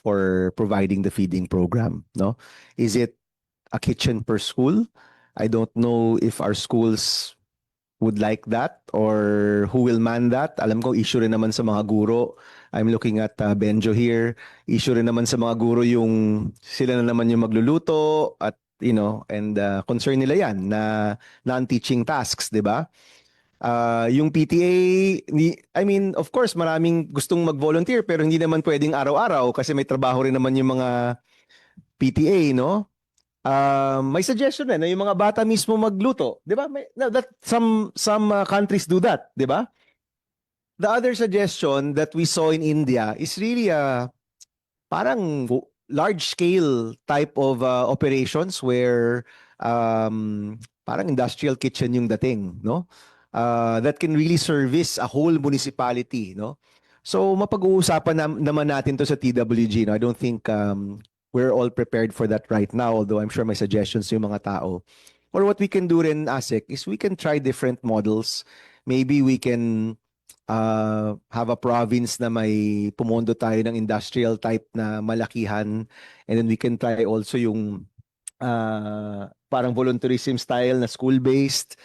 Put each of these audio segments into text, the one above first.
for providing the feeding program, no? Is it a kitchen per school? I don't know if our schools would like that or who will man that. Alam ko issue rin naman sa mga guro. I'm looking at uh, Benjo here. Issue rin naman sa mga guro yung sila na naman yung magluluto at you know, and uh, concern nila yan na non-teaching tasks, 'di ba? Ah, yung PTA, I mean, of course, maraming gustong mag-volunteer pero hindi naman pwedeng araw-araw kasi may trabaho rin naman yung mga PTA, no? Ah, may suggestion na, na yung mga bata mismo magluto, 'di ba? May, no, that some some uh, countries do that, 'di ba? The other suggestion that we saw in India is really a parang large scale type of uh, operations where um parang industrial kitchen yung dating, no? Uh, that can really service a whole municipality, no? So mapag-uusapan nam- naman natin to sa TWG, no? I don't think um, we're all prepared for that right now, although I'm sure may suggestions yung mga tao. Or what we can do rin, ASEC, is we can try different models. Maybe we can uh, have a province na may pumondo tayo ng industrial type na malakihan and then we can try also yung uh, parang volunteerism style na school-based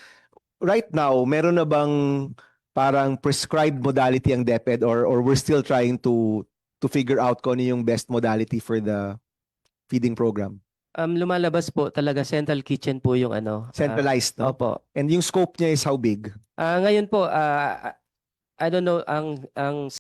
right now, meron na bang parang prescribed modality ang DepEd or or we're still trying to to figure out kung ano yung best modality for the feeding program? Um, lumalabas po talaga central kitchen po yung ano. ah, Centralized, no? opo. And yung scope niya is how big? Ah, ngayon po, ah, I don't know, ang ang